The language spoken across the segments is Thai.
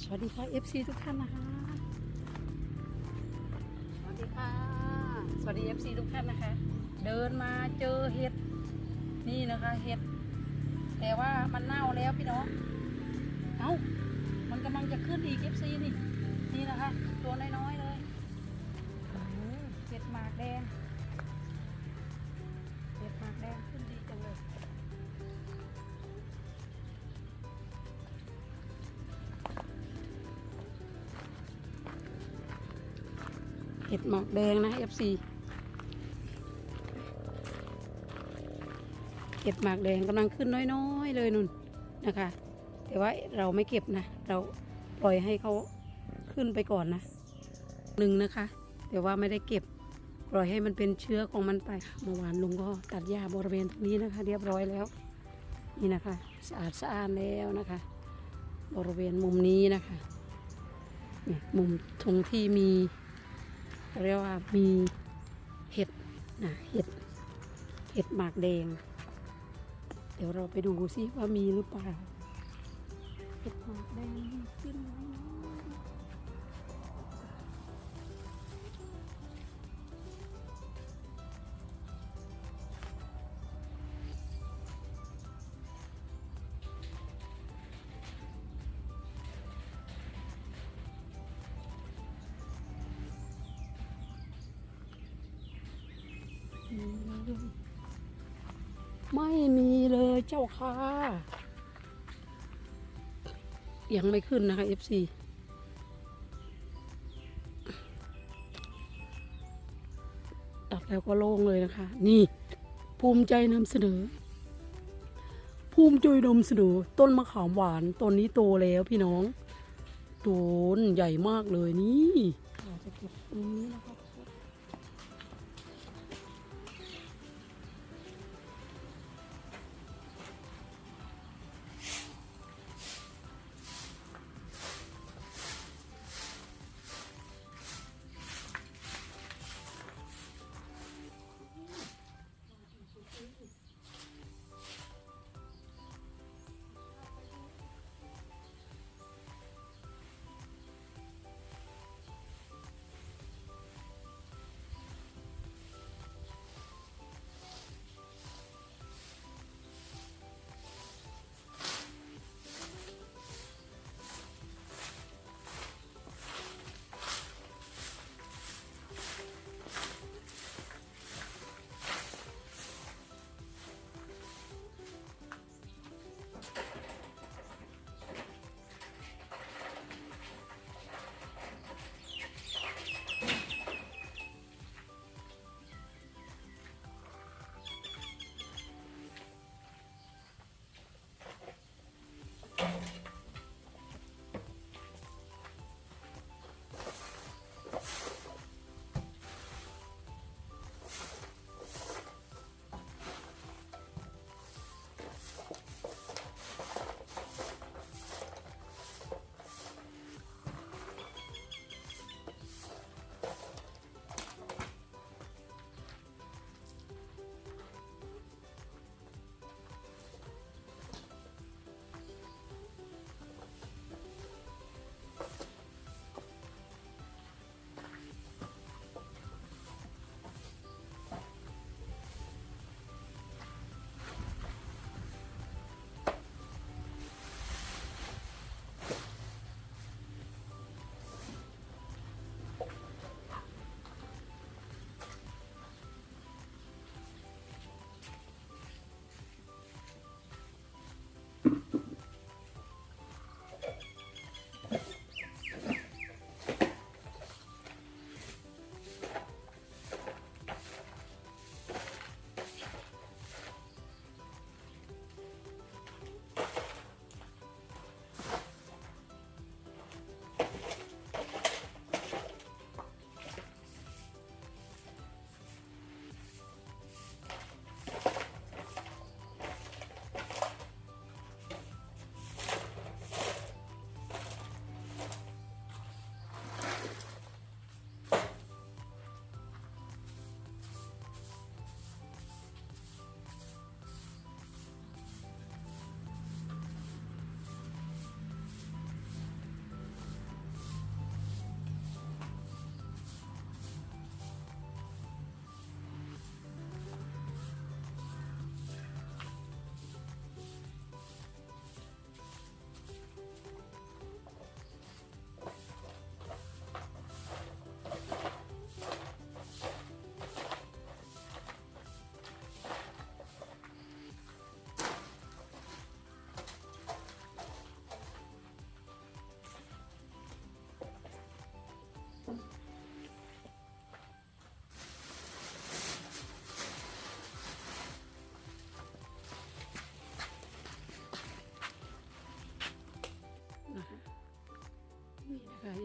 สวัสดีค่ะ FC ทุกท่านนะคะ สวัสดีค่ะ สวัสดี FC ทุกท่านนะคะ เดินมาเจอเห็ด นี่นะคะเห็ด แต่ว่ามันเน่าแล้วพี่น้อง เอ้า มันกำลังจะขึ้นอีก FC นี่ นี่นะคะ ตัวน้อย ห็ดหมากแดงนะ FC เห็ดหมากแดงกำลังขึ้นน้อยๆเลยนุ่นนะคะ แต่ว่าเราไม่เก็บนะ เราปล่อยให้เขาขึ้นไปก่อนนะหนึ่งนะคะ แต่ว่าไม่ได้เก็บปล่อยให้มันเป็นเชื้อของมันไปเมื่อวานลุงก็ตัดหญ้าบริเวณตรงนี้นะคะ เรียบร้อยแล้ว นี่นะคะ สะอาดสะอาดแล้วนะคะ บริเวณมุมนี้นะคะมุมตรงที่มี เรียกว่ามีเห็ดนะเห็ดเห็ดหมากแดง เดี๋ยวเราไปดูซิว่ามีหรือเปล่า เห็ดหมากแดงขึ้น ไม่มีเลยเจ้าค่ะ ยังไม่ขึ้นนะคะ FC ตัดแล้วก็โล่งเลยนะคะ นี่ ภูมิใจนำเสนอ ภูมิใจนำเสนอ ต้นมะขามหวานต้นนี้โตแล้วพี่น้องต้นใหญ่มากเลยนี่เราจะเก็บตรงนี้นะคะ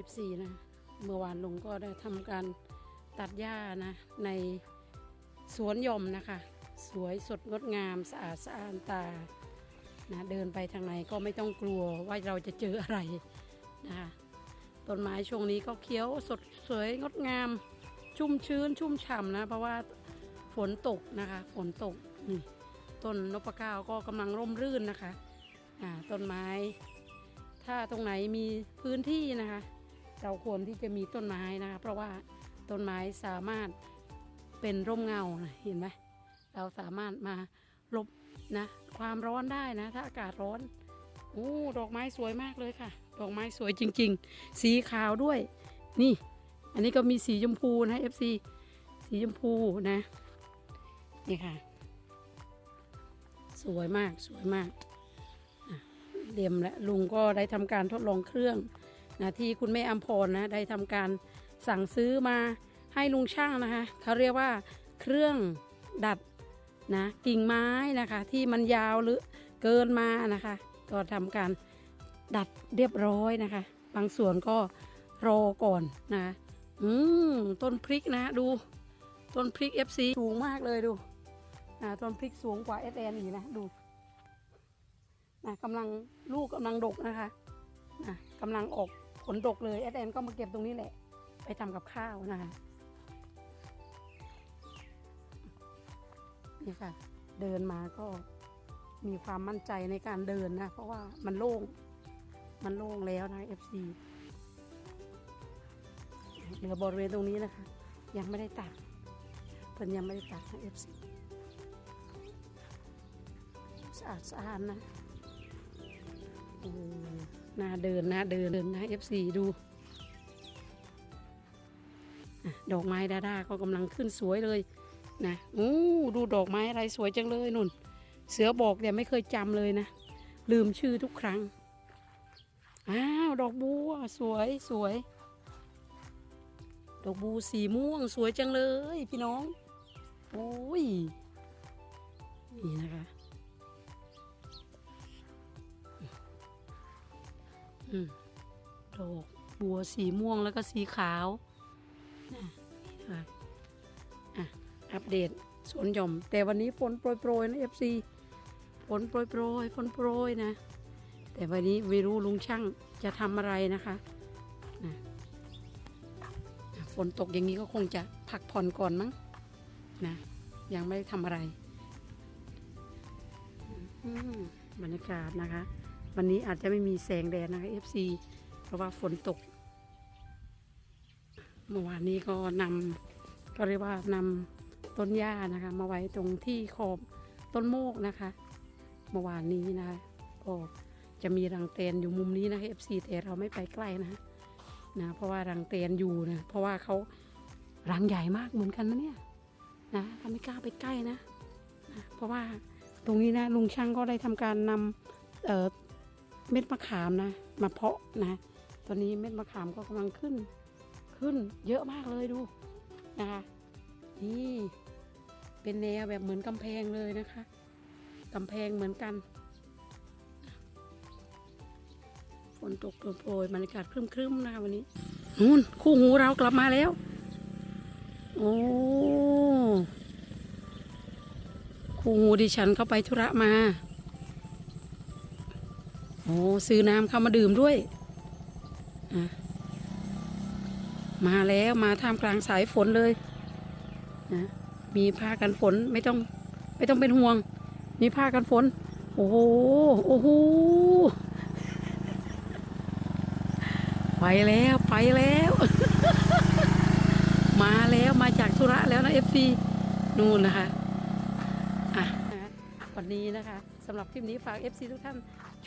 นี่นะคะ F4 นะ เมื่อวานลุงก็ได้ทำการตัดหญ้านะ ในสวนยมนะคะ สวยสดงดงามสะอาดสะอาดตานะเดินไปทางไหนก็ไม่ต้องกลัวว่าเราจะเจออะไรนะคะต้นไม้ช่วงนี้ก็เขียวสดสวยงดงามชุ่มชื้นชุ่มฉ่ำนะ เพราะว่าฝนตกนะคะ ฝนตกนี่ต้นนพเก้าก็กำลังร่มรื่นนะคะอ่าต้นไม้ ถ้าตรงไหนมีพื้นที่นะคะ เราควรที่จะมีต้นไม้นะคะ เพราะว่าต้นไม้สามารถเป็นร่มเงานะเห็นไหมเราสามารถมาลบนะความร้อนได้นะ ถ้าอากาศร้อนโอ้ดอกไม้สวยมากเลยค่ะ ดอกไม้สวยจริง ๆ สีขาวด้วย นี่ อันนี้ก็มีสีชมพูนะ FC สีชมพูนะ นี่ค่ะ สวยมากสวยมากเดียมและลุงก็ได้ทำการทดลองเครื่อง นะที่คุณแม่อัมพรนะได้ทำการสั่งซื้อมาให้ลุงช่างนะคะเขาเรียกว่าเครื่องดัดนะกิ่งไม้นะคะ ที่มันยาวหรือเกินมานะคะ ก็ทำการดัดเรียบร้อยนะคะ บางส่วนก็รอก่อนนะคะอืมต้นพริกนะดูต้นพริก FC สูงมากเลยดูอ่าต้นพริกสูงกว่า s ออีกนะดูนะกำลังลูกกำลังดกนะคะนะกำลังออก ผลดกเลย s อนแอนก็มาเก็บตรงนี้แหละ ไปทำกับข้าวนะคะนี่ค่ะ เดินมาก็มีความมั่นใจในการเดินนะ เพราะว่ามันโล่ง มันโล่งแล้วนะ FC เหลือบริเวณตรงนี้นะคะ ยังไม่ได้ตัดเพิ่นยังไม่ได้ตัดนะ FC สะอาดสะอาดนะ น่าเดินนะเดินเดินนะ FC ดูดอกไม้ดาด้าก็กำลังขึ้นสวยเลยนะอู้ดูดอกไม้อะไรสวยจังเลยนุ่น เสือบอกเนี่ยไม่เคยจำเลยนะ ลืมชื่อทุกครั้ง อ้าว ดอกบัวสวยสวย ดอกบูสีม่วงสวยจังเลย พี่น้องโอ้ย นี่นะคะ ดอกบัวสีม่วงแล้วก็สีขาวนะนี่นะคะอะอัปเดตสวนหย่อม แต่วันนี้ฝนโปรยๆนะเอฟซีฝนโปรยๆฝนโปรยนะ แต่วันนี้ไม่รู้ลุงช่างจะทำอะไรนะคะนะฝนตกอย่างนี้ก็คงจะพักผ่อนก่อนมั้งนะยังไม่ได้ทำอะไรอืมบรรยากาศนะคะ วันนี้อาจจะไม่มีแสงแดดนะคะ FC เพราะว่าฝนตก เมื่อวานนี้ก็นำก็เรียกว่านำต้นหญ้านะคะ มาไว้ตรงที่ขอบต้นโมกนะคะ เมื่อวานนี้นะคะก็จะมีรังแตนอยู่มุมนี้นะคะ FC แต่เราไม่ไปใกล้นะนะ เพราะว่ารังเตนอยู่นะ เพราะว่าเขารังใหญ่มากเหมือนกันนะเนี่ยนะเราไม่กล้าไปใกล้นะนะ เพราะว่าตรงนี้นะลุงช่างก็ได้ทำการนำ เม็ดมะขามนะ มาเพาะนะตอนนี้เม็ดมะขามก็กำลังขึ้น ขึ้นเยอะมากเลยดูนะคะ นี่เป็นแนวแบบเหมือนกำแพงเลยนะคะกำแพงเหมือนกันฝนตกโปรยบรรยากาศครึ้มๆนะคะวันนี้นู่นคู่หูเรากลับมาแล้ว โอ้คู่หูดิฉันเข้าไปธุระมา อ้ซื้อน้ำเข้ามาดื่มด้วย มาแล้วมาท่ามกลางสายฝนเลยนะมีผ้ากันฝนไม่ต้องไม่ต้องเป็นห่วง มีผ้ากันฝน โอ้โหโอ้โหไปแล้วไปแล้ว มาแล้วมาจากธุระแล้วนะเอฟซีนู่นนะคะอะวันนี้นะคะสำหรับคลิปนี้ฝาก FC ทุกท่าน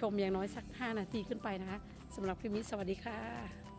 ชมอย่างน้อยสัก 5 นาทีขึ้นไปนะคะสำหรับคลิปนี้สวัสดีค่ะ